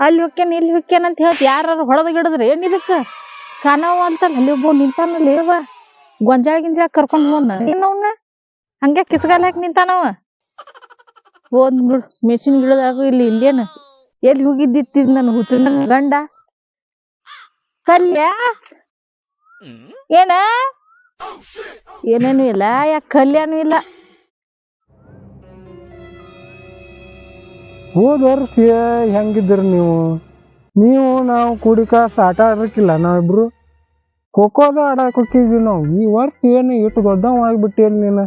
ಅಲ್ಲಿ ಹೊಕ್ಕೇನ್ ಇಲ್ಲಿ ಹೊಕ್ಕೇನ್ ಅಂತ ಹೇಳ್ತಿ. ಯಾರು ಹೊಡೆದ್ ಗಿಡದ್ರಿ ಏನ್ ಇದಕ್ಕ? ಕಾಣವ ಅಂತಲ್ಲ ಅಲ್ಲಿ ಒಬ್ಬ ನಿಂತಾನಲ್ಲಿ ಅವ ಗೊಂಜಾಳ ಗಿಂಜಾಳ ಕರ್ಕೊಂಡ್ ಬಂದ ಏನ್ ಅವ್ನ? ಹಂಗೆ ಕಿಸಗಾಲ ಹಾಕಿ ನಿಂತಾನವ ಹೋದ್ ಬಿಡು ಮೆಷಿನ್ ಗಿಡದಾಗ ಇಲ್ಲಿ ಇಲ್ಲೇನ? ಎಲ್ಲಿ ಹೋಗಿದ್ದಿತ್ತಿದ್ ನನ್ನ ಹುಟ್ಟಿನ ಗಂಡ? ಕಲ್ಯ? ಏನ? ಏನೇನು ಇಲ್ಲ ಯಾಕೆ ಕಲ್ಯಾನು ಇಲ್ಲ? ಹೋದ ವರ್ಷ ಹೆಂಗಿದ್ರಿ ನೀವು? ನೀವು ನಾವು ಕೂಡಿಕಾಸ ಆಟ ಆಡಕ್ಕಿಲ್ಲ ನಾವಿಬ್ರು ಖೋಖೋದ ಆಡಕ್ಕೆ ಹೋಗಿದ್ವಿ ನಾವು. ಈ ವರ್ಷ ಏನು ಇಟ್ಟು ದೊಡ್ಡವ ಆಗಿಬಿಟ್ಟಿಲ್ಲ ನೀನು?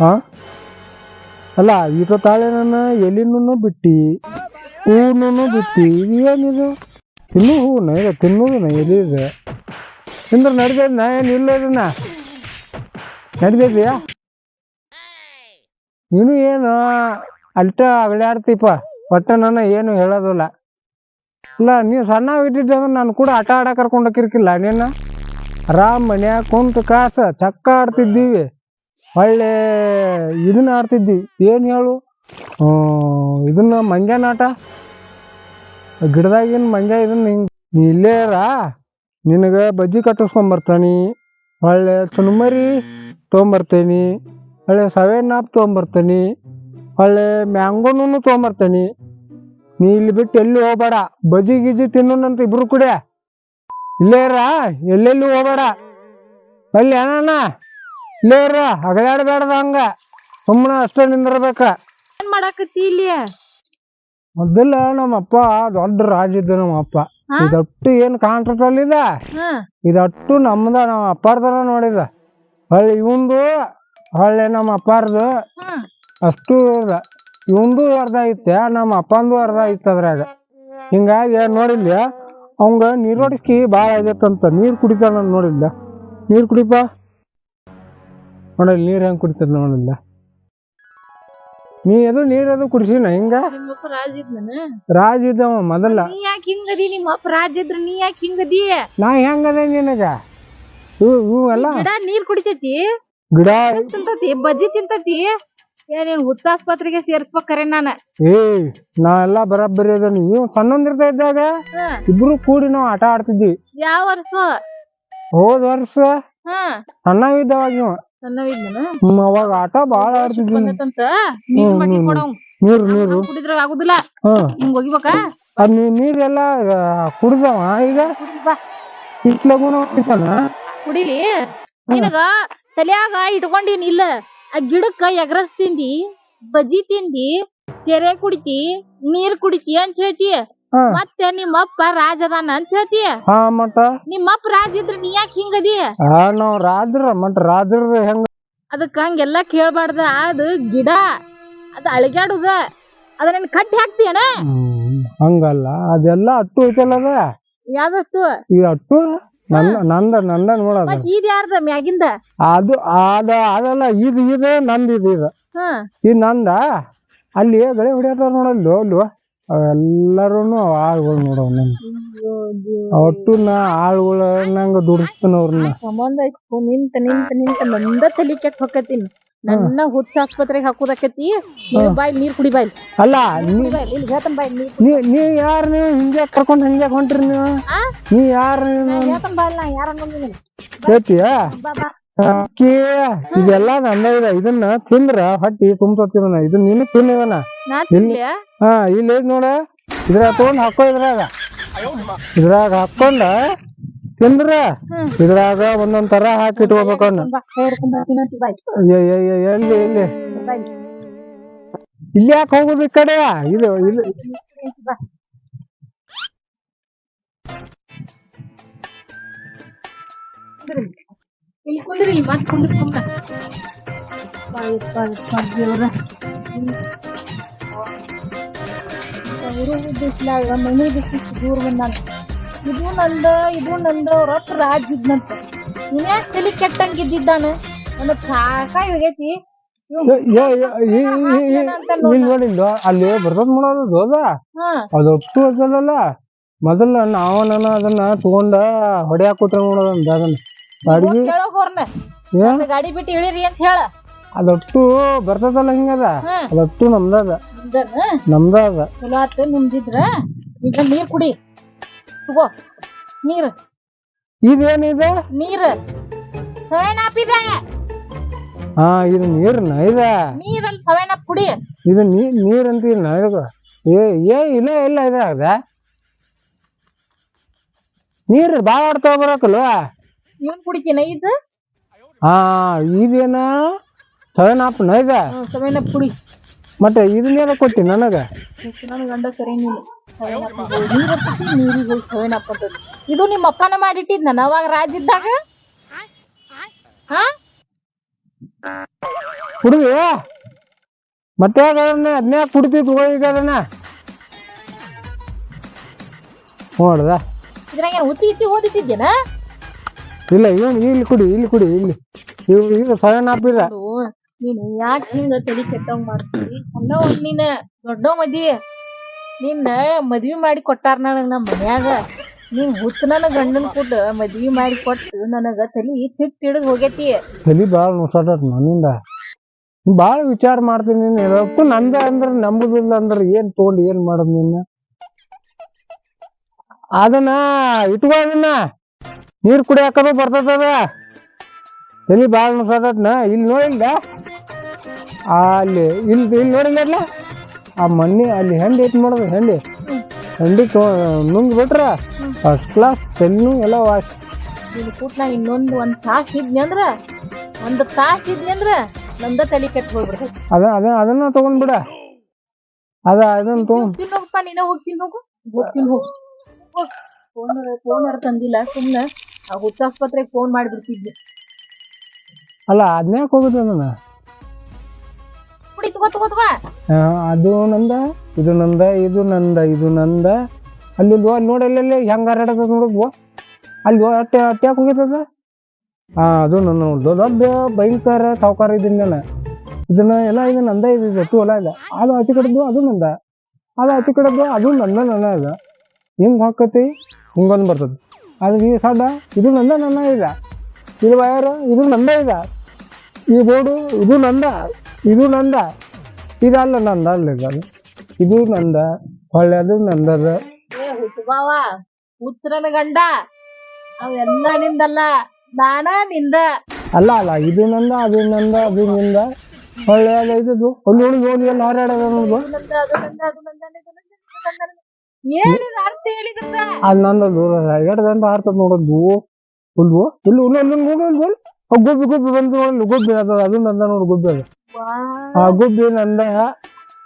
ಹಾಂ ಅಲ್ಲ ಇಟ್ಟು ತಾಳೆ ನನ್ನ ಎಲಿನೂ ಬಿಟ್ಟಿ ಹೂನು ಬಿಟ್ಟಿ ಇದು ಏನಿದು ತಿನ್ನು ಹೂನ ಇದು ತಿನ್ನೋದನ್ನ ಎಲಿ ಇದೆ. ತಿಂದ್ರೆ ನಡ್ದೈದ್ ನಾ ಏನು ಇಲ್ಲ ಇದನ್ನ? ನೀನು ಏನು ಅಲ್ಟ ಅಗಳ್ಯಾಡ್ತೀಪ ಒಟ್ಟ ನನ್ನ ಏನು ಹೇಳೋದಿಲ್ಲ. ಇಲ್ಲ, ನೀವು ಸಣ್ಣ ಇಟ್ಟಿದ್ದಂದ್ರೆ ನಾನು ಕೂಡ ಆಟ ಆಡ ಕರ್ಕೊಂಡು ಹೋಗಿರ್ಕಿಲ್ಲ ನೀನು ಆರಾಮ್ ಮನ್ಯಾಗ ಕುಂತು ಕಾಸ ಚಕ್ಕ ಆಡ್ತಿದ್ದೀವಿ. ಒಳ್ಳೆ ಇದನ್ನ ಆಡ್ತಿದ್ವಿ ಏನು ಹೇಳು? ಇದನ್ನ ಮಂಜಾನ ಆಟ ಗಿಡದಾಗಿನ ಮಂಜ ಇದನ್ನ ಹಿಂಗೆ ನೀ ಇಲ್ಲೇ ರಾ ನಿನಗೆ ಬಜ್ಜಿ ಕಟ್ಟಿಸ್ಕೊಂಬರ್ತಾನಿ. ಒಳ್ಳೆ ಚುನ್ಮರಿ ತೊಗೊಂಬರ್ತೀನಿ. ಒಳ್ಳೆ ಸವೆನ್ ಆಪ್ ತೊಗೊಂಬರ್ತೀನಿ. ಹೊಳ್ಳೆ ಮ್ಯಾಂಗೋನು ತೊಗೊಂಬರ್ತೀನಿ. ನೀ ಇಲ್ಲಿ ಬಿಟ್ಟು ಎಲ್ಲಿ ಹೋಗ್ಬೇಡ. ಬಜಿ ಗಿಜಿ ತಿನ್ನೋನಂತ ಇಬ್ರು ಕೂಡ. ಇಲ್ಲೇ ಇರ ಎಲ್ಲೆಲ್ಲಿ ಹೋಗ್ಬೇಡ. ಅಲ್ಲಿ ಏನಣ್ಣ ಇಲ್ಲೇರ ಹಗಲಾಡಬೇಡ್ದ ಹಂಗ. ಸುಮ್ಮನೆ ಅಷ್ಟೇ ನಿಂದಿರ್ಬೇಕ. ಏನ್ ಮಾಡಾಕತ್ತಿ ಇಲ್ಲಿ? ಮೊದಲ ನಮ್ಮಪ್ಪ ದೊಡ್ಡ ರಾಜ ಇದ್ದ ನಮ್ಮಪ್ಪ. ಹಾ? ಇದೊಟ್ಟು ಏನು ಕಾಂಟ್ರಾಕ್ಟ್ ಅಲ್ಲಿದ ಇದಟ್ಟು ನಮ್ದ ನಮ್ಮ ಅಪ್ಪಾರ್ದನ ನೋಡಿದ. ಹೊಳ್ಳಿ ಇವಂದು ಹೊಳ್ಳಿ ನಮ್ಮ ಅಪ್ಪಾರ್ದು ಅಷ್ಟು ಇವಂದು ಅರ್ಧ ಐತೆ ನಮ್ಮ ಅಪ್ಪಂದು ಅರ್ಧ ಐತೆ ಅದ್ರಾಗ. ಹಿಂಗಾಗಿ ನೋಡಿಲ್ಲ ಅವಂಗ ನೀರೋಡಿಸಿ ಭಾಳ ಆಗೈತಂತ. ನೀರು ಕುಡಿತಾನ ನೋಡಿಲ್ಲ. ನೀರು ಕುಡಿಪ ನೋಡಿಲ್ಲ ನೀರು ಹೆಂಗ್ ಕುಡಿತಾರ ನೋಡಿಲ್ಲ. ನೀ ಅದು ನೀರ್ ಅದು ಕುಡಿಸಿನ ಹಿಂಗ? ರಾಜ ಇದ್ದವ ಮೊದಲ. ನೀ ಯಾಕೆ ಹಿಂಗದಿ ನಿಮ್ಮ ಅಪ್ಪ ರಾಜ ಇದ್ರ ನೀ ಯಾಕೆ ಹಿಂಗದಿ ನಾ ಹೆಂಗದ ನಿನಗ? ಇವು ಇವು ಎಲ್ಲ ಗಿಡ ನೀರ್ ಕುಡಿತೈತಿ? ಗಿಡ ತಿಂತತಿ ಬಜ್ಜಿ ತಿಂತತಿ? ಏನೇನ್ ಹುತ್ತಾಸ್ಪತ್ರೆಗೆ ಸೇರ್ಸ್ಬೇಕರೆ ನಾನು? ಏ ನಾ ಎಲ್ಲ ಬರಾಬ್ಬರಿ ಅದ. ನೀವು ಸಣ್ಣಂದಿರ್ತಾ ಇದ್ದಾಗ ಇಬ್ರು ಕೂಡಿ ನಾವು ಆಟ ಆಡ್ತಿದ್ವಿ. ಯಾವ ವರ್ಷ? ಹೋದ ವರ್ಷ ಸಣ್ಣವಿದ್ದವಾಗ ಇವ ಸಣ್ಣವಿದ್ನನ ಹ್ಮ್, ಅವಾಗ ಆಟ ಬಾಳ ಆಡ್ತಿದ್ವಿ ಬಂದೈತಂತ ನೀರ್ ಮಟ್ಟಿ ಕೊಡವ್. ನೀರು ನೀರು. ಕುಡಿದ್ರ ಆಗುದಿಲ್ಲ. ಹಿಂಗ್ ಹೋಗಿಬೇಕಾ? ಅದ್ ನೀ ನೀರೆಲ್ಲ ಕುಡ್ದವ ಈಗ? ಇಟ್ಲಗುನ ಕುಡಿಲಿ? ನಿನಗ ತಲ್ಯಾಗ ಇಟ್ಕೊಂಡಿನ್ ಇಲ್ಲ? ಆ ಗಿಡಕ್ಕ ಎಗ್ರಸ್ ತಿಂದಿ ಬಜ್ಜಿ ತಿಂದಿ ಚೆರೆ ಕುಡಿತಿ ನೀರ್ ಕುಡಿತಿ ಅಂತ ಹೇಳ್ತಿ. ಹಾ. ಮತ್ತೆ ನಿಮ್ಮಪ್ಪ ರಾಜ ಅದಾನ ಅಂತ ಹೇಳ್ತಿ. ಹಾ ನಿಮ್ಮಪ್ಪ ರಾಜ ಇದ್ರ ನೀ ಯಾಕೆ ಹಿಂಗದಿ ಹಾ ನಾವ್ ರಾಜ್ರ ಮತ್ ರಾಜ್ರ ಹೆಂಗ ಅದಕ್ಕ ಹಂಗೆಲ್ಲ ಕೇಳ್ಬಾರ್ದ ಅದು ಗಿಡ ಅದ ಅಳಗ್ಯಾಡುದ. ಅದ ನಿನ್ ಕಟ್ಟಿ ಹಾಕ್ತಿಯನ? ಹ್ಮ್, ಹಂಗಲ್ಲ ಅದೆಲ್ಲ ಅಟ್ಟು ಐತಲ್ಲ ಅದ? ಯಾವ್ದಷ್ಟು ಈ ಅಟ್ಟು? ನನ್ನ ನಂದ ನಂದ ನೋಡದ ಮತ್ ಇದ್ ಯಾರ್ದ ಮ್ಯಾಗಿಂದ? ಅದು ಅದ ಅದಲ್ಲ ಇದು ಇದು ನಂದು ಇದು ಇದು ಇದು ನಂದ ಅಲ್ಲಿ ಗಳೆ ಹೊಡಿಯತ್ತಾರ ನೋಡಲ್ಲ ಅಲ್ಲು ಎಲ್ಲರೂ ಆಳ್ಗಳು ನೋಡವ್ ನನ್ ಒಟ್ಟು ನಾ ಆಳುಗಳ ನಂಗ ದುಡಿಸ್ತಾನ ಅವ್ರನ್ನ ಸಂಬಂಧ ಐತಿ ನಿಂತ ನಿಂತ ನಿಂತ ನಂದ ತಲಿ ಕೆಟ್ಟ ಹೊಕ್ಕತ್ತೀನಿ. ನನ್ನ ಹುಚ್ಚ ಆಸ್ಪತ್ರೆಗೆ ಹಾಕುದಕ್ಕೈತಿ? ನೀರ್ ಬಾಯ್ ನೀರ್ ಕುಡಿ ಬಾಯ್ ಅಲ್ಲ ನೀ ಕುಡಿ ಬಾಯ್ ಇಲ್ಲಿ ಹೇಳ್ತಾನ ಬಾಯ್ ನೀರ್ ನೀ ನೀ ಯಾರು ನೀವು? ಹಿಂಗೆ ಕರ್ಕೊಂಡು ಹಂಗೆ ಹೊಂಟ್ರಿ ನೀವು? ಆ? ನೀ ಯಾರು ನಾ ಹೇಳ್ತಾನ ಬಾಯ್ ನಾ ಯಾರ ನಂಬಿನಿ ಹೇಳ್ತೀಯ? ಬಾ ಬಾ. ಅಕ್ಕಿ ಇದೆಲ್ಲ ನನ್ನ ಇದೆ. ಇದನ್ನ ತಿಂದ್ರ ಹೊಟ್ಟಿ ತುಂಬ ಇದನ್ನ ನೀನು ತಿನ್ನಿವನ. ನಾ ತಿನ್ಲಿಯಾ? ಹಾ ಇಲ್ಲಿ ಐತ್ ನೋಡ. ಇದ್ರಾಗ ತಗೊಂಡ್ ಹಾಕೋ ಇದ್ರಾಗ. ಇದ್ರಾಗ ಹಾಕೊಂಡ ತಿಂದ್ರ. ಇದ್ರಾಗ ಒಂದೊಂದ್ ತರ ಹಾಕಿ ಇಟ್ಕೋಬೇಕು ಎಲ್ಲಿ ಎಲ್ಲಿ? ಇಲ್ಲಿ ಯಾಕೆ ಹೋಗುದು ಈ ಕಡೆ? ಇದು ಇಲ್ಲಿ ಅವರು ಬಿಸ್ಲಾಗ ಮನೆ ಬಿಸಿಲು ದೂರ ಬಂದಾನ. ಇದು ನಂದ ಇದು ನಂದ ರೊಕ್ಕ ರಾಜ್ ಇದ್ನಂತ. ಇನ್ಯಾಕ್ ತಲಿ ಕೆಟ್ಟಂಗಿದ್ದಾನ ನನಗ್ ಸಾಕಾಗಿ ಹೋಗೈತಿ ನೋಡಿಲ್ಲ ಅಲ್ಲಿ ಬರ್ತದ ಮಾಡೋದು ಹೋದ? ಅದು ಒಪ್ಪು ಅದಲ್ಲ ಮೊದಲ ನಾವ ನಾನು ಅದನ್ನ ತಗೊಂಡ ಹೊಡ್ಯಾಕ ಕೂತ್ರ ನೋಡೋದಂದ ಅದನ್ನ? ನಂದ್ ಗಾಡಿ ಬಿಟ್ಟು ಇಳಿರಿ ಅಂತ ಹೇಳ. ಅದೊಟ್ಟು ಬರ್ತದಲ್ಲ ಹಿಂಗದ ಅದೊಟ್ಟು ನಮ್ದದ ನಮ್ದ ಅದ. ನಿಮ್ದಿದ್ರ. ಈಗ ನೀರ್ ಕುಡಿ. ತಗೋ. ನೀರು. ಇದೇನಿದೆ? ನೀರ್. ಇದೆ ಹಾ ಇದು ನೀರ್ನ ಇದ. ನೀರಲ್ಲಿ ಸೆವೆನ್ ಕುಡಿ ಇದು ನೀರ್ ನೀರ್ ಅಂತೀನ ಇದು. ಏ ಏ ಇಲ್ಲ ಇಲ್ಲ ಇದಾಗ ನೀರು ಭಾಳ ಆಡ್ತಾವ ಬರಕಲ್ವ ಇವನ್ ಕುಡಿತೀನ ಇದು? ಹಾ ಇದೇನ? ಸೆವೆನ್ ಅಪ್ ಇದ. ಸೆವೆನ್ ಅಪ್ ಕುಡಿ ಮತ್ತೆ ಇದನ್ನೇನ ಕೊಟ್ಟಿ ನನಗ? ನನ್ನ ಗಂಡ ಸರಿ ಹತ್ತೈತಿ ನೀರಿಗೆ ಹೋಗಿ ಇದು ನಿಮ್ಮ ಅಪ್ಪನ ಮಾಡಿಟ್ಟಿದ್ನ ಅವಾಗ ರಾಜ ಇದ್ದಾಗ? ಹಾ? ಕುಡಿದಿ? ಮತ್ತೆ ಅದನ್ನ ಅದನ್ನೇ ಕುಡಿತಿ ತಗೋ ಈಗ ಅದನ್ನ? ನೋಡ್ದ. ಇದ್ರಾಗ ಉಚಿ ಇಚ್ಚಿ ಓದಿತಿದ್ದೇನ ಇಲ್ಲ ಇವನು ಇಲ್ಲಿ ಕುಡಿ ಇಲ್ಲಿ ಕುಡಿ ಇಲ್ಲಿ. ಇವ್ ಈಗ ಸೆವೆನ್ ಅದು ನೀನು ಯಾಕೆ ಹಿಂಗ ತಲೆ ಕೆಟ್ಟಂಗ್ ಮಾಡ್ತೀವಿ ಸಣ್ಣ ನೀನ. ದೊಡ್ಡ ಮದಿ. ನಿನ್ನ ಮದ್ವಿ ಮಾಡಿ ಕೊಟ್ಟಾರ ನನಗ ನಮ್ಮ ಮನ್ಯಾಗ. ನೀನ್ ಹುಚ್ಚ ನನ ಗಂಡನ್ ಕೂಡ ಮದ್ವಿ ಮಾಡಿ ಕೊಟ್ಟು ನನಗ ತಲಿ ಸಿಟ್ಟು ಹಿಡಿದು ಹೋಗೈತಿ. ತಲಿ ಭಾಳ ನುಸಾಟತ್ ನನ್ನಿಂದ ಭಾಳ ವಿಚಾರ ಮಾಡ್ತೀನಿ ನೀನು ನಂದ ಅಂದ್ರೆ ನಂಬುದಿಲ್ಲ ಅಂದ್ರೆ ಏನ್ ತಗೊಂಡು ಏನ್ ಮಾಡೋದು ನಿನ್ನ ಅದನ್ನ ಅದನ್ನ. ನೀರ್ ಕುಡಿಯಾಕದು ಬರ್ತದ ತಲಿ ಭಾಳ ನಾ ಇಲ್ಲಿ ನೋಡಿಲ್ಲ ಅಲ್ಲಿ. ಇಲ್ಲಿ ಇಲ್ಲಿ ನೋಡಿಲ್ಲ ಆ ಮಣ್ಣಿ ಅಲ್ಲಿ ಹೆಂಡಿ ಐತಿ ಮಾಡೋದು ಹೆಂಡಿ. ಹೆಂಡಿ ತೊ ನುಂಗ್ ಬಿಟ್ರ ಫಸ್ಟ್ ಕ್ಲಾಸ್ ತಲೆನೂ ಎಲ್ಲ ವಾಶ್. ಇಲ್ಲಿ ಇನ್ನೊಂದು ಒಂದ್ ತಾಸ್ ಇದ್ನಿ ಅಂದ್ರ ಒಂದ್ ತಾಸ್ ಇದ್ನಿ ಅಂದ್ರ ನಂದ ತಲೆ ಕೆಟ್ಟ ಹೋಗ್ಬಿಡ್ತೈತಿ. ಅದ ಅದ ಅದನ್ನ ತಗೊಂಡ್ಬಿಡ ಅದ ಅದನ್ನ ತಗೊಂಡ್ ಹೋಗ್ತೀನಿ ಹೋಗಪ್ಪ ನೀನ ಹೋಗ್ತೀನಿ ಹೋಗು ಹೋಗ್ತೀನಿ ಹೋಗು. ಫೋನ್ ಫೋನ್ ತಂದಿಲ್ಲ ಸುಮ್ಮನೆ ಆ ಹುಚ್ಚ ಆಸ್ಪತ್ರೆಗೆ ಫೋನ್ ಮಾಡಿಬಿಡ್ತಿದ್ದೆ ಅಲ್ಲ ಅದ್ನ್ಯಾಕ್ ಹೋಗುದು ಅದನ್ನ ಕುಡಿ ತಗೋ ತಗೋ ತಗೋ. ಅದು ನಂದ, ಇದು ನಂದ ಇದು ನಂದ ಇದು ನಂದ. ಅಲ್ಲಿ ಅಲ್ಲಿ ನೋಡಿ, ಅಲ್ಲಿ ಹೆಂಗ ಹರಡದ ನೋಡಿದ್ವೋ ಅಲ್ಲಿ ಅಟ್ಟೆ ಅಟ್ಯಾಕ್ ಹೋಗಿತ್ತದ ಹಾ ಅದು ನನ್ನ ದೊಡ್ಡ ಭಯಂಕರ ಸಾವುಕಾರ ಇದ್ದೀನಿ ನಾನು. ಇದನ್ನ ಎಲ್ಲ ಇದು ನಂದ ಇದು ಗೊತ್ತು ಹೊಲ ಇದೆ ಅದು ಅತಿ ಕಡದ್ದು, ಅದು ನಂದ. ಅದು ಅತಿ ಕಡದ್ದು, ಅದು ನಂದ ನನ್ನ ಇದೆ ಹಿಂಗ್ ಹಾಕತಿ? ಹಿಂಗೊಂದು ಬರ್ತದೆ. ಅದು ಈ ಸಾಧ ಇದು ನಂದ, ನನ್ನ ಇಲ್ಲ ಇದು ವಯರ್ ಇದು ನಂದ ಇದೆ. ಈ ಬೋರ್ಡು, ಇದು ನಂದ. ಇದು ನಂದ. ಇದಲ್ಲ ನಂದ ಅಲ್ಲ ಇದು ಇದು ನಂದ ಹೊಳ್ಳೆ ಅದು ನಂದದ. ಏ ಹುಚ್ಚರನ ಗಂಡ ಅವೆಲ್ಲ ನಿಂದಲ್ಲ ನಾನ ನಿಂದ. ಅಲ್ಲ ಅಲ್ಲ ಇದು ನಂದ ಅದು ನಂದ ಅದು ನಿಂದ. ಹೊಳ್ಳೆ ಅದು ಇದು ಒಂದು ನೋಡಿ ನೋಡಿ ಎಲ್ಲ ಹಾರಾಡೋದು ಅದು ನಂದ ಅದು ನಂದ ಅದು ನಂದ ಇದು ನಂದ, ಇದು ನಂದ, ಇದು ನಂದ. ಹೇಳಿದ ಅರ್ಥ ಹೇಳಿದಂತ? ಅದು ನಂದ ದೂರ ಎರಡು ಗಂಟೆ ಹಾರ್ತದ ನೋಡೋದು ಹುಲ್ವು ಹುಲ್ಲು ಹುಲ್ಲು ಹುಲ್ಲು ಹುಲ್ಲು ಹುಲ್ಲು ಹುಲ್ಲು ಅವ್ ಗುಬ್ಬಿ ಗುಬ್ಬಿ ಬಂದು ಗುಬ್ಬಿ ಅದು ಅದು ನಂದ ನೋಡಿ ಗುಬ್ಬಿ ಅದು. ಆ ಗುಬ್ಬಿ ನಂದ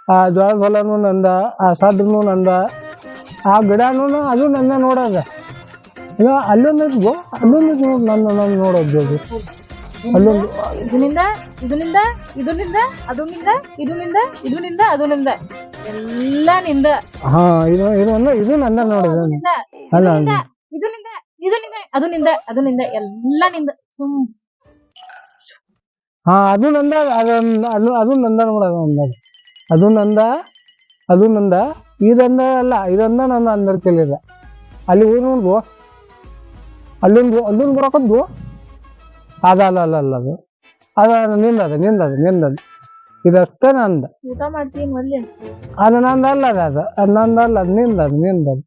ಆ ಜ್ವಾಳದ ಹೊಲನು ನಂದ ಆ ಸಡ್ನು ನಂದ ಆ ಗಿಡನು ಅದು ನಂದ ನೋಡೋದ. ಈಗ ಅಲ್ಲೊಂದು ಇದ್ವು ಅಲ್ಲೊಂದು ನನ್ನ ನನ್ನ ನೋಡೋದು ಅದು ಅಲ್ಲೊಂದು ಇದನಿಂದ ಇದನಿಂದ ಇದನಿಂದ ಅದು ನಿಂದ ಇದು ನಿಂದ ಇದು ನಿಂದ ಅದು ನಿಂದ ಎಲ್ಲ ನಿಂದ. ಹಾ ಇದು ಇದು ಒಂದು ಇದು ನನ್ನ ನೋಡೋದು. ಅಲ್ಲ ನಿಂದ ಇದು ನಿಂದ ಇದು ನಿಂದ ಅದು ನಿಂದ. ಅದು ಎಲ್ಲ ನಿಂದ ಹಾ ಅದು ನಂದ ಅದೊಂದು ಅದು ಅದು ನಂದ ಅಂದಾಗ ಅದು ನಂದ. ಅದು ನಂದ ಇದಂದ ಅಲ್ಲ ಇದಂದ ನನ್ನ ಅಂದರ್ ಕೇಳಿದ. ಅಲ್ಲಿ ಹೋಗಿ ನೋಡ್ದು ಅಲ್ಲಿಂದು ಅಲ್ಲಿಂದ ಬರಕದ್ದು ಅದ ಅಲ್ಲ ಅಲ್ಲ ಅಲ್ಲ ಅದು. ಅದ ನಿಂದದ ನಿಂದದ ನಿಂದದ ಇದಷ್ಟೇ ನಂದ. ಊಟ ಮಾಡ್ತೀನಿ ಮೊದ್ಲು? ಅದು ನಂದ ಅಲ್ಲ ಅದು ಅದು. ಅದು ನಂದ ಅಲ್ಲ ಅದು ನಿಂದದ ನಿಂದದ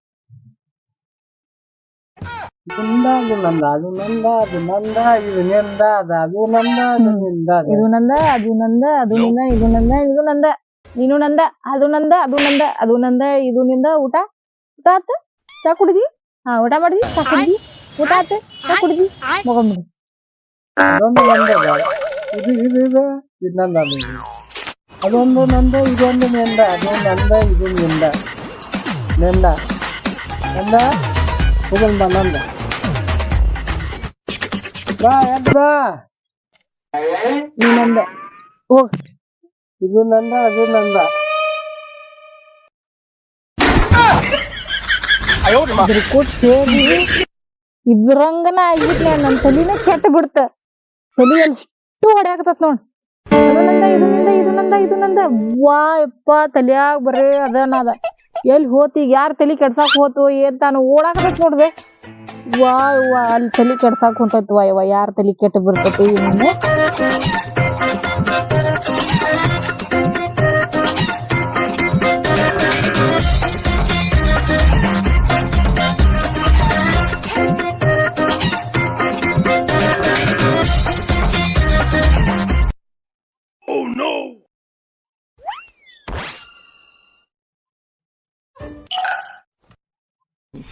ನಿಂದ ಅದು ನಂದ ಅದು ನಂದ ಅದು ನಂದ ಇದು ನಿಂದ ಅದು ಅದು ನಂದ ಅದು ನಿಂದ ಅದು ಇದು ನಂದ ಅದು ನಂದ ಅದು ನಿಂದ ಇದು ನಂದ ಇದು ನಂದ ನೀನು ನಂದ ಅದು ನಂದ ಅದು ನಂದ ಅದು ನಂದ ಇದು ನಿಂದ ಊಟ ಊಟ ಆತ ಚಾ ಕುಡಿದಿ ಹಾ ಊಟ ಮಾಡಿದಿ ಚಾ ಕುಡಿದಿ ಊಟ ಆತ ಚಾ ಕುಡಿದಿ ಮಗೊಂಬಿಡಿ ಅದೊಂದು ನಂದದ ಇದು ಇದು ಇದು ಇದು ನಂದ ಅದು ಇದು. ಅದೊಂದು ನಂದ ಇದೊಂದು ನೆಂದ ಅದೊಂದು ನಂದ ಇದು ನಿಂದ ನೆಂದ ನಂದ ಹೋಗಲ್ ಬಾ, ನಂದ. ಬಾ, ಎದ್ದ್ ಬಾ. ನೀ ನಂದ. ಹೋಗ್. ಇದು ನಂದ, ಅದು ನಂದ. ಕೊಟ್ಟು ಸೇರಿ ಇದ್ರಂಗನ ಆಗಿಬಿಟ್ಲೆ ನನ್ ತಲಿನ ಕೆಟ್ಟ ಬಿಡ್ತ. ತಲಿ ಎಷ್ಟು ಹೊಡ್ಯಾಕತತ್ ನೋಡ್. ಇದು ನಂದ, ಇದು ನಿಂದ, ಇದು ನಂದ. ವಾ, ಯಪ್ಪ, ತಲಿಯಾಗ ಬರೇ ಅದನ ಅದ. ಎಲ್ಲಿ ಹೋತಿ? ಯಾರ್ ತಲೆ ಕೆಡ್ಸಕ್ ಹೋತು? ಏನ್ ತಾನು ಓಡಾಕಬೇಕು ವಾ ವಾ ಅಲ್ಲಿ ತಲೆ ಕೆಡ್ಸಕ್ ಹೊಂಟೈತ್. ವಾ ಯಾರ್ ತಲಿ ಕೆಟ್ಟ ಬಿಡ್ತೈತಿ? Yeah.